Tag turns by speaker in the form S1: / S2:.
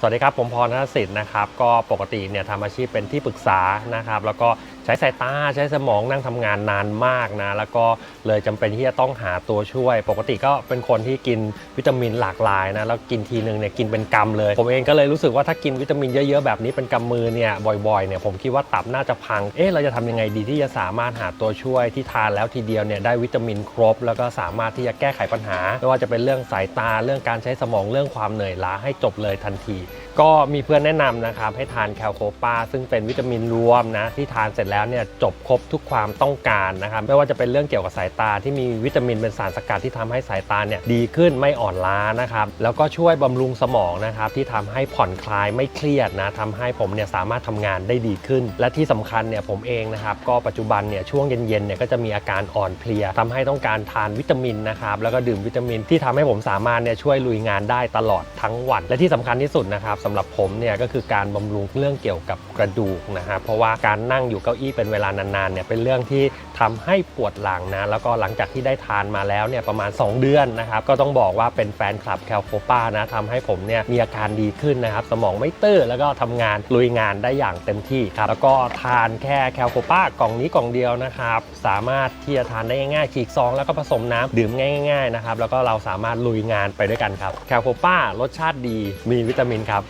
S1: สวัสดีครับ ผมพรนสิทธิ์นะครับ ก็ปกติเนี่ยทำอาชีพเป็นที่ปรึกษานะครับ แล้วก็ใช้สายตาใช้สมองนั่งทำงานนานมากนะ แล้วก็เลยจำเป็นที่จะต้องหาตัวช่วย ปกติก็เป็นคนที่กินวิตามินหลากหลายนะ แล้วกินทีนึงเนี่ยกินเป็นกำเลย ผมเองก็เลยรู้สึกว่าถ้ากินวิตามินเยอะๆแบบนี้เป็นกำมือเนี่ยบ่อยๆเนี่ยผมคิดว่าตับน่าจะพัง เอ๊ะเราจะทำยังไงดีที่จะสามารถหาตัวช่วยที่ทานแล้วทีเดียวเนี่ยได้วิตามินครบ แล้วก็สามารถที่จะแก้ไขปัญหาไม่ว่าจะเป็นเรื่องสายตาเรื่องการใช้สมองเรื่องความเหนื่อยล้าให้จบเลยทันทีก็มีเพื่อนแนะนำนะครับให้ทานแคลโคปาซึ่งเป็นวิตามินรวมนะที่ทานเสร็จแล้วเนี่ยจบครบทุกความต้องการนะครับไม่ว่าจะเป็นเรื่องเกี่ยวกับสายตาที่มีวิตามินเป็นสารสกัดที่ทำให้สายตาเนี่ยดีขึ้นไม่อ่อนล้านะครับแล้วก็ช่วยบำรุงสมองนะครับที่ทำให้ผ่อนคลายไม่เครียดนะทำให้ผมเนี่ยสามารถทำงานได้ดีขึ้น และที่สำคัญเนี่ยผมเองนะครับก็ปัจจุบันเนี่ยช่วงเย็นๆเนี่ยก็จะมีอาการอ่อนเพลียทำให้ต้องการทานวิตามินนะครับแล้วก็ดื่มวิตามินที่ทำให้ผมสามารถเนี่ยช่วยลุยงานได้ตลอดทั้งวัน และที่สำคัญที่สุดนะครับสำหรับผมเนี่ยก็คือการบำรุงเรื่องเกี่ยวกับกระดูกนะครับเพราะว่าการนั่งอยู่เก้าอี้เป็นเวลานานๆเนี่ยเป็นเรื่องที่ทำให้ปวดหลังนะแล้วก็หลังจากที่ได้ทานมาแล้วเนี่ยประมาณ 2 เดือนนะครับก็ต้องบอกว่าเป็นแฟนคลับแคลโคป้านะทำให้ผมเนี่ยมีอาการดีขึ้นนะครับสมองไม่ตื้อแล้วก็ทำงานลุยงานได้อย่างเต็มที่ครับแล้วก็ทานแค่แคลโคป้ากล่องนี้กล่องเดียวนะครับสามารถที่จะทานได้ง่ายๆฉีกซองแล้วก็ผสมน้ำดื่มง่ายๆนะครับแล้วก็เราสามารถลุยงานไปด้วยกันครับแคลโคป้ารสชาติดีมีวิตามินครับ